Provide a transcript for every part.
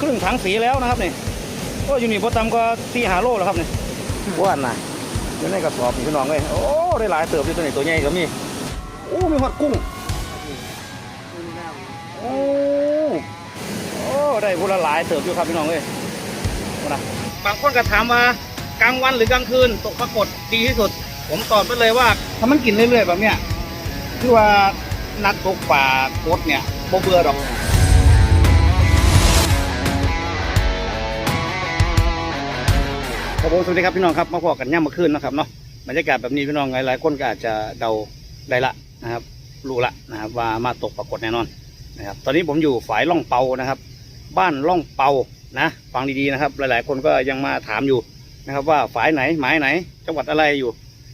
ครึ่งถังสีแล้วนะครับนี่ก็อยู่นี่พอตำก็ตีหาโลแล้วครับนี่ว่านนะอยู่ในกระสอบนี่พี่น้องเลยโอ้ได้หลายเติบอยู่ตัวนี้ตัวใหญ่ก็มีโอ้มีหอดกุ้งโอ้โอ้ได้พละหลายเติบอยู่ครับพี่น้องเลยนะบางคนก็ถามว่ากลางวันหรือกลางคืนตกปรากฏดีที่สุด ผมตอบไปเลยว่าถ้ามันกินเรื่อยๆแบบเนี้ยคือว่านักตกป่าโคตรเนี่ยโบเบื่อดอก ครับผมสวัสดีครับพี่น้องครับมาพอกันย่ำมาคืนนะครับเนาะบรรยากาศแบบนี้พี่น้องหลายๆคนก็อาจจะเดาได้ละนะครับรู้ละนะครับว่ามาตกปรากฏแน่นอนนะครับตอนนี้ผมอยู่ฝายล่องเปานะครับ บ้านล่องเปานะฟังดีๆนะครับ หลายๆคนก็ยังมาถามอยู่นะครับ ว่าฝายไหนหมายไหน จังหวัดอะไรอยู่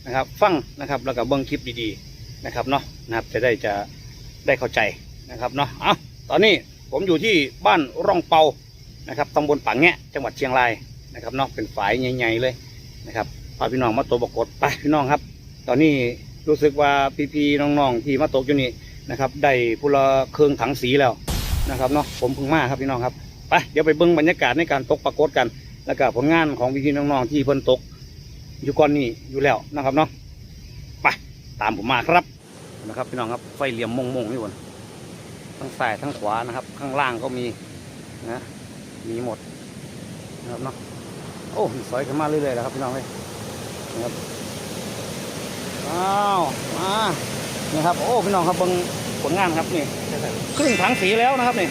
นะครับฟังนะครับแล้วก็เบิ้งคลิปดีๆนะครับเนาะนะครับจะได้จะได้เข้าใจนะครับเนาะเอาตอนนี้ผมอยู่ที่บ้านร่องเปานะครับตำบลปางแงะจังหวัดเชียงราย นะครับเนอกเป็นฝายใหญ่ๆเลยนะครับพาพี่น้องมาตกปรากฏไปพี่น้องครับ ตอนนี้รู้สึกว่าพี่ๆน้องๆที่มาตกอยู่นี่นะครับได้พุละเครื่องถังสีแล้วนะครับเนาะผมเพิ่งมาครับพี่น้องครับไปเดี๋ยวไปเบิ้งบรรยากาศในการตกปรากฏกัน แล้วก็ผลงานของพี่ๆน้องๆที่เพิ่นตก อยู่ก่อนนี่อยู่แล้วนะครับเนาะไปตามผมมาครับนะครับพี่น้องครับไฟเหลี่ยมมงๆนี่บนทั้งซ้ายทั้งขวานะครับ ข้างล่างก็มีนะมีหมดนะครับเนาะ โอ้สอยขึ้นมาเรื่อยๆแล้วครับพี่น้องเลยนะครับอ้าวมานี่ครับ โอ้พี่น้องครับเบิ่งผลงานครับนี่ครึ่งถังสีแล้วนะครับนี่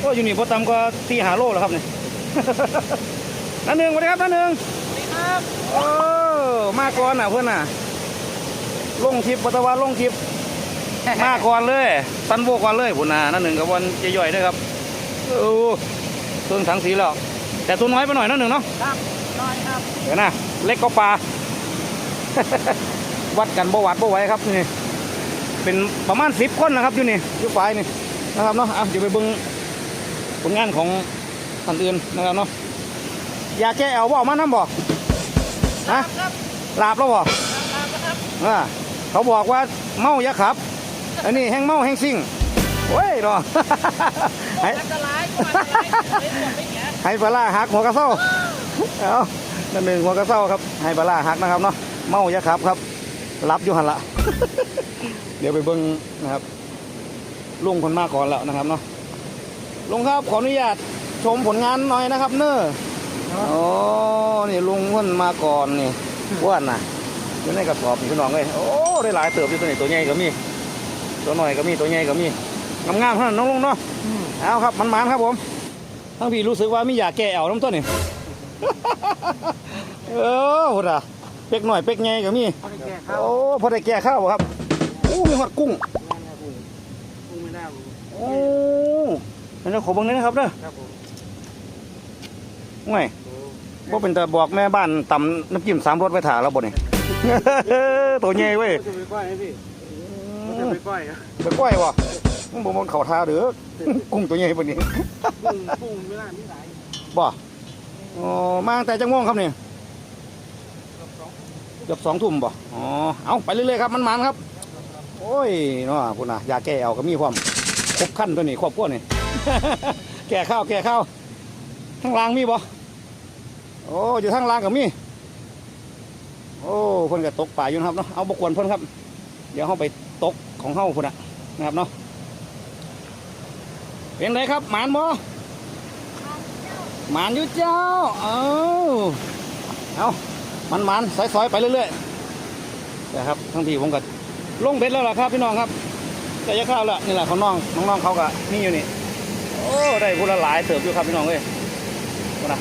โอ้อยู่นี่พอตำก็ตีหาโลแล้วครับนี่นั่นหนึ่งสวัสดีครับนั่นหนึ่งครับโอ้มาก่อนน่ะเพื่อนน่ะลงทิปปัตวันลงทิปมาก่อนเลยตันโบก่อนเลยพุ่นน่ะนั่นหนึ่งกับวันจะย่อยด้วยครับโอ้เครื่องถังสีแล้ว แต่ตัวน้อยไปหน่อยนั่นหนึ่งเนาะครับน้อยครับเดี๋ยวนะเล็กก็ปลา วัดกันบ่วัดบ่ไหวครับนี่เป็นประมาณสิบคนนะครับอยู่นี่อยู่ฝ่ายนี่นะครับเนาะอะเดี๋ยวไปเบิ่งผลงานของท่านอื่นนะครับเนาะยาแก้แอลบ่เอามาน้ำบ่ฮะครับลาบแล้วบ่ครับครับอ่าเขาบอกว่าเมาอย่าขับ อันนี้แห้งเมาแห้งซิ่ง โอ้ยเนาะให้อันตรายก็อันตรายไม่หมดไม่แก่ให้ปลาร้าหักหัวกระเซ้าเอานั่นหนึ่งหัวกระเซ้าครับให้ปลาร้าหักนะครับเนาะเมาอย่าขับครับ รับอยู่หันละเดี๋ยวไปเบิ้งนะครับลุงคนมากก่อนแล้วนะครับเนาะลุงครับขออนุญาตชมผลงานหน่อยนะครับ เนอะโอ้นี่ลุงคนมาก่อนนี่อ้วนน่ะอยู่ในกระสอบพี่น้องเลยโอ้ได้หลายเติบอยู่ตัวนี้ตัวใหญ่ก็มีตัวหน่อยก็มีตัวใหญ่ก็มี งามๆเท่านั้นน้องลุงเนาะเอาครับมันมันๆครับผมทั้งพี่รู้สึกว่าไม่อยากแก่แอวน้ำต้นนี่เออพุดอะเป็กหน่อยเป็กไงก็มีพอได้แก่ข้าวโอ้พอได้แก่ข้าวบ่ครับอู้มีหอดกุ้งกุ้งไม่ได้โอ้นั่นนะขอเบังนี้นะครับเด้อครับผมง่ายว่าเป็นแต่บอกแม่บ้านตำน้ำจิ้มสามรสไว้ถ่าแล้วบ่นี่ตัวใหญ่เว้ยจะไปก้อยให้พี่จะไปก้อยอะไปก้อยวะ มึงบอกมันเข่าท่าเด้อกุ้งตัวใหญ่ปานนี้กุ้งกุ้งไม่ได้ไม่ได้บ่อ๋อมาตั้งแต่จังม่วงครับนี่เกือบสองทุ่มบ่อ๋อเอาไปเรื่อยๆครับมันมันๆครับ โอ้ยเนาะพุ่นน่ะยาแก้แอวก็มีความครบขั้นตัวนี้ครอบครัวนี่แก่ข้าวแก่ข้าวทั้งล่างมีบ่โอ้อยู่ทั้งล่างก็มีโอ้เพิ่นก็ตกป่าอยู่นะครับเนาะเอาบกวนเพิ่นครับ เดี๋ยวเฮาไปตกของเฮาพุ่นน่ะนะครับเนาะ เป็นไงครับหมานบ่หมานยู่เจ้า เอาเอามันมันๆสอยๆไปเรื่อยๆนะครับทั้งทีผมก็ลงเบ็ดแล้วล่ะครับพี่น้องครับแต่ยาข้าวละนี่แหละของน้องน้องๆเขาก็นี่อยู่นี่โอ้ได้พูละหลายเติบอยู่ครับพี่น้องเอ้ยนะ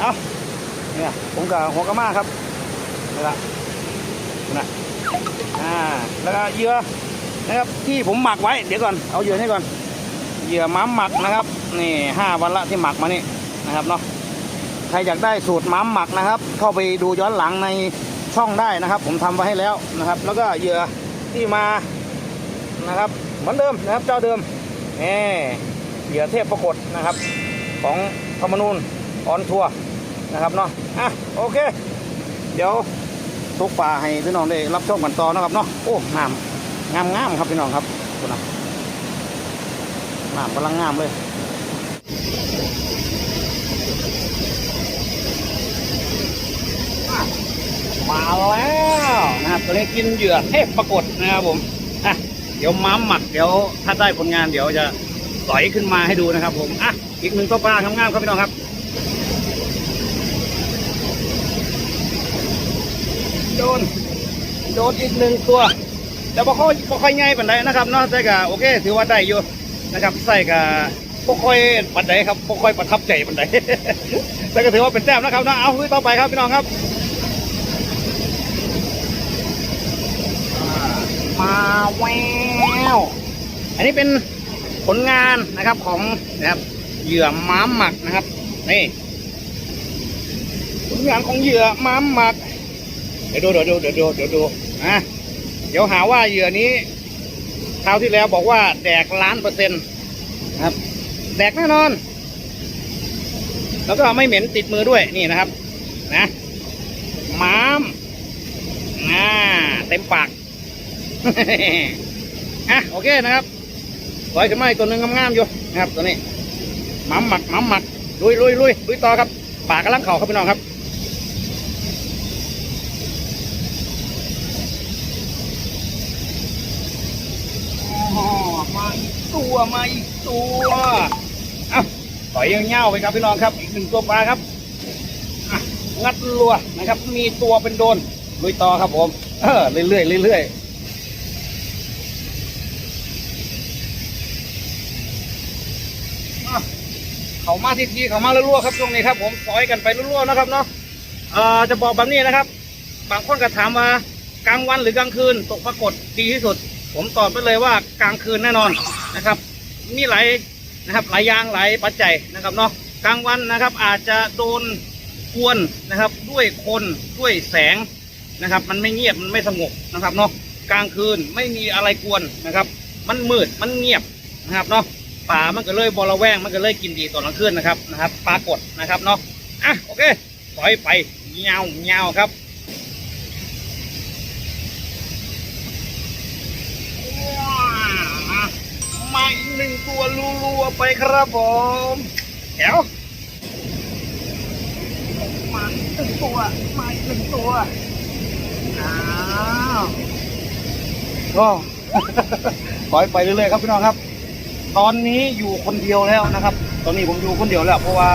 เอาเนี่ยผมกับหัวกระมาครับนี่ละนะอ่าแล้วก็เหยื่อนะครับที่ผมหมักไว้เดี๋ยวก่อนเอาเหยื่อนี่ก่อน เหยื่อม้ามหมักนะครับนี่ห้าวันละที่หมักมานี่นะครับเนาะใครอยากได้สูตรม้ามหมักนะครับ เข้าไปดูย้อนหลังในช่องได้นะครับ ผมทำไว้ให้แล้วนะครับ แล้วก็เหยื่อที่มานะครับ เหมือนเดิมนะครับเจ้าเดิมแหมเหยื่อเทพประกฏนะครับ ของธรรมนูญออนทัวร์นะครับเนาะอะโอเค เดี๋ยวทุกป่าให้พี่น้องได้รับชมกันต่อนะครับเนาะโอ้งามงามงามครับพี่น้องครับคุณนะ น้ำกำลังงามเลยมาแล้วนะครับตัวนี้กินเหยื่อเทพปรากฏนะครับผมเดี๋ยวม้ามหมักเดี๋ยวถ้าได้ผลงานเดี๋ยวจะสอยขึ้นมาให้ดูนะครับ ผมอะอีกหนึ่งตัวปลาทำงามครับพี่น้องครับโดนโดนอีกหนึ่งตัวแต่บ่ค่อยบ่ค่อยง่ายป็นไรนะครับเนาะแต่ก็โอเค ถือว่าได้อยู่ นะครับใส่ก็บ่ค่อยปานใดครับบ่ค่อยประทับใจปานใดแต่ก็ถือว่าเป็นแต้มนะครับเนะเอาต่อไปครับพี่น้องครับ มาแววอันนี้เป็นผลงานนะครับของนะครับเหยื่อม้ามหมักนะครับนี่ผลงานของเหยื่อม้ามหมักเดี๋ยวดูเดี๋ยวดูเดี๋ยวดูเดี๋ยวดูนะเดี๋ยวหาว่าเหยื่อนี้ คราวที่แล้วบอกว่าแดกล้านเปอร์เซ็นต์นะครับ แดกแน่นอน แล้วก็ไม่เหม็นติดมือด้วยนี่นะครับ นะม้ามอ่าเต็มปากอะโอเคนะครับลอยขึ้นมาอีกตัวหนึ่งงามๆอยู่นะครับ ตัวนี้หม้ามหมักหม้ามหมักลุยลุยลุยลุยต่อครับ ปากกำลังเข่าครับพี่น้องครับ อ๋อมาอีก ตัวมาอีกตัวอะต่อยเงี้ยวไปครับพี่น้องครับ อีกหนึ่งตัวปลาครับงัดรัวนะครับ มีตัวเป็นโดนลุยต่อครับผม เออเรื่อยๆเรื่อยๆเขามาทีทีเขามารัวๆครับช่วงนี้ครับ ผมซอยกันไปรัวๆนะครับเนาะเอ่อจะบอกแบบนี้นะครับ บางคนก็ถามว่ากลางวันหรือกลางคืนตกปรากฏดีที่สุด ผมตอบไปเลยว่ากลางคืนแน่นอนนะครับ มีหลายนะครับหลายอย่างหลายปัจจัยนะครับเนาะกลางวันนะครับอาจจะโดนกวนนะครับด้วยคนด้วยแสงนะครับ มันไม่เงียบมันไม่สงบนะครับเนาะกลางคืนไม่มีอะไรกวนนะครับ มันมืดมันเงียบนะครับเนาะป่ามันก็เลยบอระแวงมันก็เลยกินดีตอนกลางคืนนะครับนะครับปรากฏนะครับเนาะอะโอเคปล่อยไปเงาเงาครับ มาอีกหนึ่งตัวรัวๆไปครับผมเดี๋ยวมาอีกหนึ่งตัวมาอีกหนึ่งตัวอ้าวก็ปล่อยไปเรื่อยๆครับพี่น้องครับ ตอนนี้อยู่คนเดียวแล้วนะครับ ตอนนี้ผมอยู่คนเดียวแล้ว เพราะว่า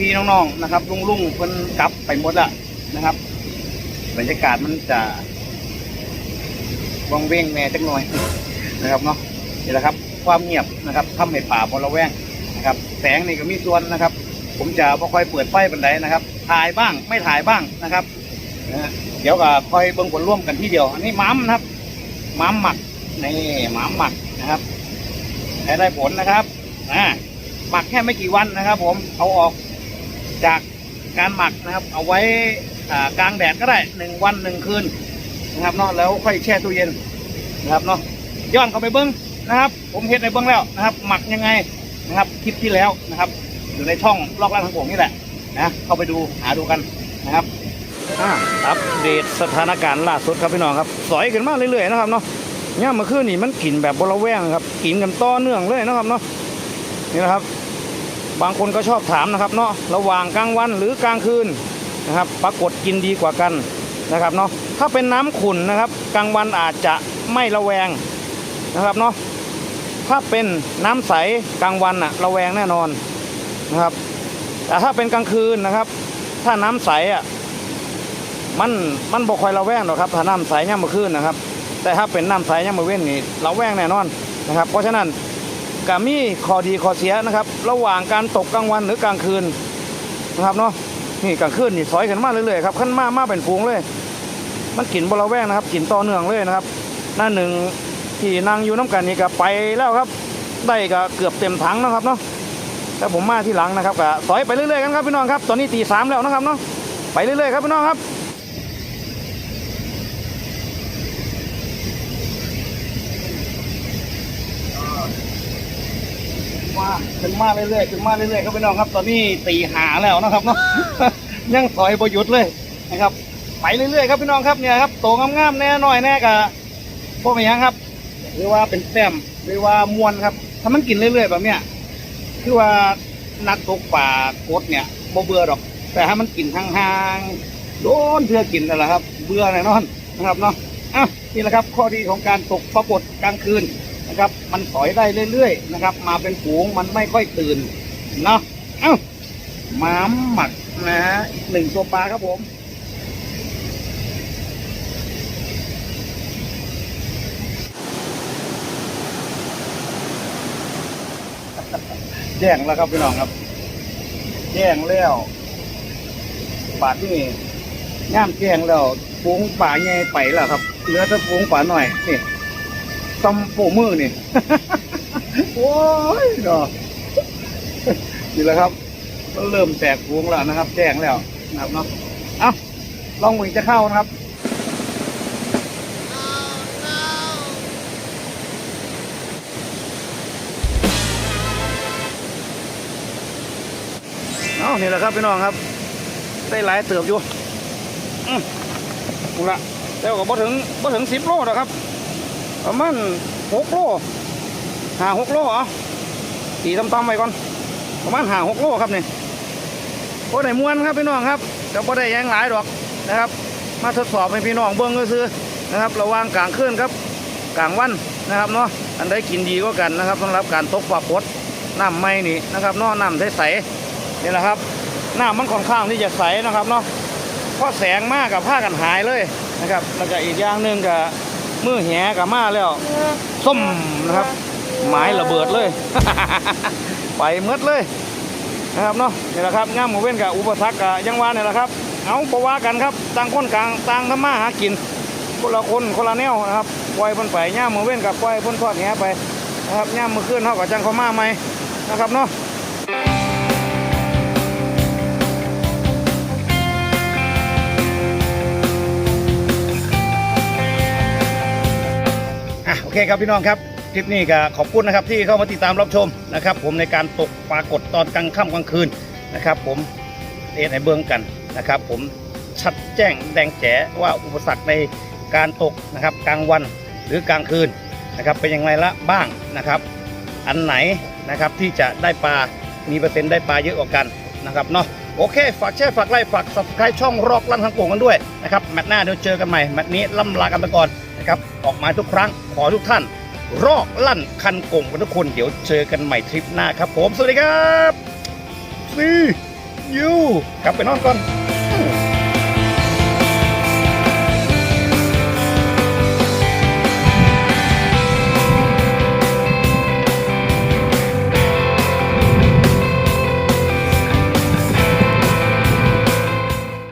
พี่ๆน้องๆนะครับ ลุงๆเพิ่นกลับไปหมดแล้วนะครับบรรยากาศมันจะวังเวงแม่จักหน่อยนะครับเนาะนี่แหละครับ ความเงียบนะครับทำให้ป่าบริแวงนะครับ แสงนี่ก็มีส่วนนะครับ ผมจะไม่ค่อยเปิดไฟบันไดนะครับ ถ่ายบ้างไม่ถ่ายบ้างนะครับนะเดี๋ยวก็ค่อยเบิ่งผลร่วมกันที่เดียว อันนี้ม้ามนะครับ ม้ามหมักนี่ม้ามหมักนะครับใช้ได้ผลนะครับนะหมักแค่ไม่กี่วันนะครับ ผมเอาออกจากการหมักนะครับ เอาไว้กลางแดดก็ได้หนึ่งวันหนึ่งคืนนะครับเนาะแล้วค่อยแช่ตู้เย็นนะครับเนาะย้อนเข้าไปเบิ้ง นะครับ ผมเห็นในเบิ้องแล้วนะครับ หมักยังไงนะครับคลิปที่แล้วนะครับอยู่ในช่องลอกล่างทางผมนี่แหละนะเข้าไปดูหาดูกันนะครับอ่าอัปเดตสถานการณ์ล่าสุดครับพี่น้องครับ สอยขึ้นมาเรื่อยๆนะครับเนาะเนี่ยเมื่อคืนนี่มันกลิ่นแบบบระแวงครับกลิ่นกันต่อเนื่องเลยนะครับเนาะนี่นะครับ บางคนก็ชอบถามนะครับเนาะระหว่างกลางวันหรือกลางคืนนะครับ ปรากฏกินดีกว่ากันนะครับเนาะถ้าเป็นน้ำขุ่นนะครับ กลางวันอาจจะไม่ระแวงนะครับเนาะ ถ้าเป็นน้ำใสกลางวันอะระแวงแน่นอนนะครับ แต่ถ้าเป็นกลางคืนนะครับ ถ้าน้ำใสอะมันมันบ่คอยระแวงหรอกครับถ้าน้ำใสย่ามมื่อคืนนะครับ แต่ถ้าเป็นน้ำใสย่ามมื่อเว้นนี่ระแวงแน่นอนนะครับ เพราะฉะนั้นก็มีข้อดีข้อเสียนะครับ ระหว่างการตกกลางวันหรือกลางคืนนะครับเนาะนี่กลางคืนนี่สอยกันมาเรื่อยๆครับขั้นมามาเป็นฟูงเลย มันกลิ่นบระแวงนะครับกลิ่นต่อเนื่องเลยนะครับ หน้าหนึ่ง ที่นั่งอยู่น้ำกันนี่ก็ไปแล้วครับ ได้ก็เกือบเต็มถังนะครับเนาะแต่ผมมาที่หลังนะครับก็สอยไปเรื่อยๆกันครับพี่น้องครับ ตอนนี้ตีสามแล้วนะครับเนาะไปเรื่อยๆครับพี่น้องครับมาถึงมาเรื่อยๆถึงมาเรื่อยๆครับพี่น้องครับ ตอนนี้ตีหาแล้วนะครับเนาะยังสอยประยุทธ์เลยนะครับ ไปเรื่อยๆครับพี่น้องครับเนี่ยครับโตงามๆแน่หน่อยแน่กะพวกอย่างครับ หรือว่าเป็นแต้มหรือว่ามวนครับ ถ้ามันกินเรื่อยๆแบบเนี้ยคือว่านักตกป่ากดเนี่ยบ่เบื่อดอก แต่ถ้ามันกินห่างๆโดนเพื่อกินนั่นแหละครับ เบื่อแน่นอนนะครับเนาะอะนี่แหละครับ ข้อดีของการตกปรากฏกลางคืนนะครับ มันถอยได้เรื่อยๆนะครับ มาเป็นฝูงมันไม่ค่อยตื่นเนาะเอ้าหมาหมักนะฮะอีกหนึ่งตัวปลาครับผม แจ้งแล้วครับพี่น้องครับ แจ้งแล้วบาทที่ย่ามแจ้งแล้วฟูงป่าใหญ่ไปแล้วครับ เหลือแต่ฟูงป่าหน่อยนี่ซัมโปมือนี่ โอ้ยดอกนี่แหละครับก็เริ่มแตกฟูงแล้วนะครับ แจ้งแล้วนะครับเนาะเอ้าลองมือจะเข้านะครับ นี่แหละครับพี่น้องครับ ได้หลายเติบอยู่อืมเอละแล้วก็บ่ถึงบ่ถึงสิบโลหรอกครับประมาณหกโลหาหกโลเหรอตีต่ำๆไปก่อน ประมาณหาหกโลครับนี่โอ้ได้มวนครับพี่น้องครับแต่บ่ได้ยังหลายดอกนะครับ มาทดสอบให้พี่น้องเบิ้งก็ซื้อนะครับ ระว่างกลางคืนครับ กลางวันนะครับเนาะอันใดกินดีก็กันนะครับสำหรับการตกปลาปดน้ำไม่นี่นะครับเนาะน้ำใสๆ นี่แหละครับหน้ามันค่อนข้างที่จะใสนะครับเนาะเพราะแสงมากกับผ้ากันหายเลยนะครับแล้วก็อีกอย่างหนึ่งกับมือแหกับมาแล้วส้มนะครับหมายระเบิดเลย ไปเมดเลยนะครับเนาะนี่แหละครับง่ามหมูเว้นกับอุปสรรคกับยังวานี่แหละครับเอาปว่ากันครับต่างคนกลางต่างทำมาหากินคนละคนคนละแนวนะครับปล่อยพ่นไปย่ามหมูเว้นกับปล่อยพ่นทอดแหไปนะครับย่ามมือขึ้นเท่ากับจังเขามาไหมนะครับเนาะ โอเคครับพี่น้องครับคลิปนี้ก็ขอบคุณนะครับที่เข้ามาติดตามรับชมนะครับ ผมในการตกปรากฏตอนกลางค่ำกลางคืนนะครับ ผมเอ็นไอเบิ้งกันนะครับ ผมชัดแจ้งแดงแจ๋ว่าอุปสรรคในการตกนะครับกลางวันหรือกลางคืนนะครับเป็นอย่างไรละบ้างนะครับ อันไหนนะครับที่จะได้ปลามีเปอร์เซ็นต์ได้ปลาเยอะกว่ากันนะครับเนาะโอเค ฝากแชร์ฝากไลค์ฝาก subscribe ช่องรอกลั่นทางโป่งกันด้วยนะครับแมตช์หน้าเดี๋ยวเจอกันใหม่แมตช์นี้ล่ำลากันไปก่อน นะครับออกมาทุกครั้งขอทุกท่าน รอกลั่นคันกงกันทุกคนเดี๋ยวเจอกันใหม่ทริปหน้าครับผม สวัสดีครับซียูกลับไปนอนก่อน